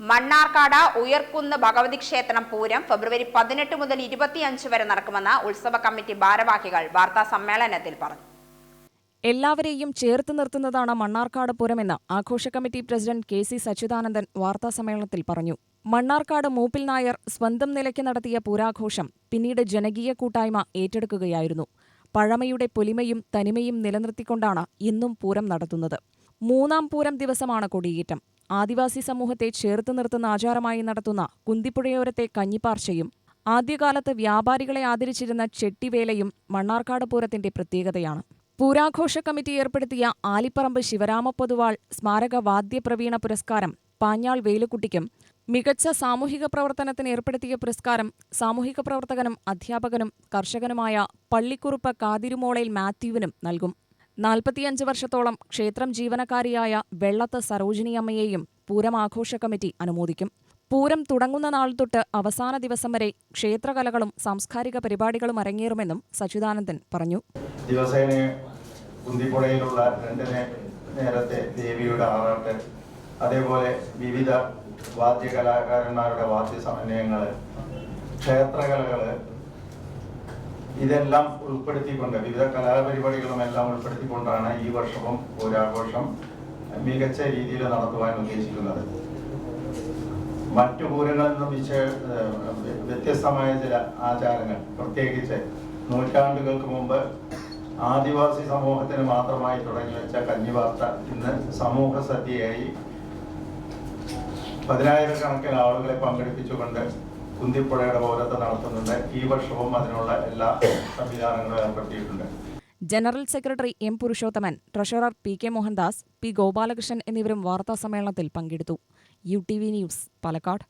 മണ്ണാർക്കാട് ഉയർക്കുന്ന് ഭഗവതി ക്ഷേത്രം പൂരം ഫെബ്രുവരി പതിനെട്ട് മുതൽ ഇരുപത്തിയഞ്ച് വരെ നടക്കുമെന്ന് ഉത്സവ കമ്മിറ്റി ഭാരവാഹികൾ വാർത്താ സമ്മേളനത്തിൽ പറഞ്ഞു. എല്ലാവരെയും ചേർത്ത് നിർത്തുന്നതാണ് മണ്ണാർക്കാട് പൂരമെന്ന് ആഘോഷ committee president K C Sachidanandan വാർത്താസമ്മേളനത്തിൽ പറഞ്ഞു. മണ്ണാർക്കാട് മൂപ്പിൽ നായർ സ്വന്തം നിലയ്ക്ക് നടത്തിയ പൂരാഘോഷം പിന്നീട് ജനകീയ കൂട്ടായ്മ ഏറ്റെടുക്കുകയായിരുന്നു. പഴമയുടെ പൊലിമയും തനിമയും നിലനിർത്തിക്കൊണ്ടാണ് ഇന്നും പൂരം നടത്തുന്നത്. മൂന്നാം പൂരം ദിവസമാണ് കൊടിയേറ്റം. ആദിവാസി സമൂഹത്തെ ചേർത്ത് നിർത്തുന്ന ആചാരമായി നടത്തുന്ന കുന്തിപ്പുഴയോരത്തെ കഞ്ഞിപ്പാർച്ചയും ആദ്യകാലത്ത് വ്യാപാരികളെ ആദരിച്ചിരുന്ന ചെട്ടിവേലയും മണ്ണാർക്കാട് പൂരത്തിന്റെ പ്രത്യേകതയാണ്. പൂരാഘോഷ കമ്മിറ്റി ഏർപ്പെടുത്തിയ ആലിപ്പറമ്പ് ശിവരാമ പൊതുവാൾ സ്മാരക വാദ്യപ്രവീണ പുരസ്കാരം പാഞ്ഞാൾ വേലുക്കുട്ടിക്കും മികച്ച സാമൂഹിക പ്രവർത്തനത്തിന് ഏർപ്പെടുത്തിയ പുരസ്കാരം സാമൂഹിക പ്രവർത്തകനും അധ്യാപകനും കർഷകനുമായ പള്ളിക്കുറുപ്പ് കാതിരുമോളയിൽ മാത്യുവിനും നൽകും. നാൽപ്പത്തിയഞ്ച് വർഷത്തോളം ക്ഷേത്രം ജീവനക്കാരിയായ വെള്ളത്ത് സരോജിനിയമ്മയെയും പൂരം ആഘോഷ കമ്മിറ്റി അനുമോദിക്കും. പൂരം തുടങ്ങുന്ന നാൾ തൊട്ട് അവസാന ദിവസം വരെ ക്ഷേത്രകലകളും സാംസ്കാരിക പരിപാടികളും അരങ്ങേറുമെന്നും സച്ചിദാനന്ദൻ പറഞ്ഞു. ദിവസേന നേരത്തെ ദേവിയുടെ ആറാട്ട് അതേപോലെ വിവിധ വാദ്യകലാകാരന്മാരുടെ വാദ്യ സമന്വയങ്ങൾ ക്ഷേത്രകലകൾ ഇതെല്ലാം ഉൾപ്പെടുത്തിക്കൊണ്ട് വിവിധ കലാപരിപാടികളും എല്ലാം ഉൾപ്പെടുത്തിക്കൊണ്ടാണ് ഈ വർഷവും പൂരാഘോഷം മികച്ച രീതിയിൽ നടത്തുവാൻ ഉദ്ദേശിക്കുന്നത്. മറ്റു പൂരങ്ങളിൽ നിന്നും വിശ വ്യത്യസ്തമായ ചില ആചാരങ്ങൾ. പ്രത്യേകിച്ച് നൂറ്റാണ്ടുകൾക്ക് മുമ്പ് ആദിവാസി സമൂഹത്തിന് മാത്രമായി തുടങ്ങി വെച്ച കഞ്ഞിവാർത്ത ഇന്ന് സമൂഹ സദ്യയായി പതിനായിരക്കണക്കിന് ആളുകളെ പങ്കെടുപ്പിച്ചുകൊണ്ട് കുന്തിപ്പുഴയുടെ പൗരത്വം നടത്തുന്നുണ്ട്. ഈ വർഷവും അതിനുള്ള എല്ലാ സംവിധാനങ്ങളും ഏർപ്പെടുത്തിയിട്ടുണ്ട്. General secretary M Purushothaman treasurer P K Mohandas P Gopalakrishnan എന്നിവരും വാർത്താസമ്മേളനത്തിൽ പങ്കെടുത്തു. U T V news Palakkad.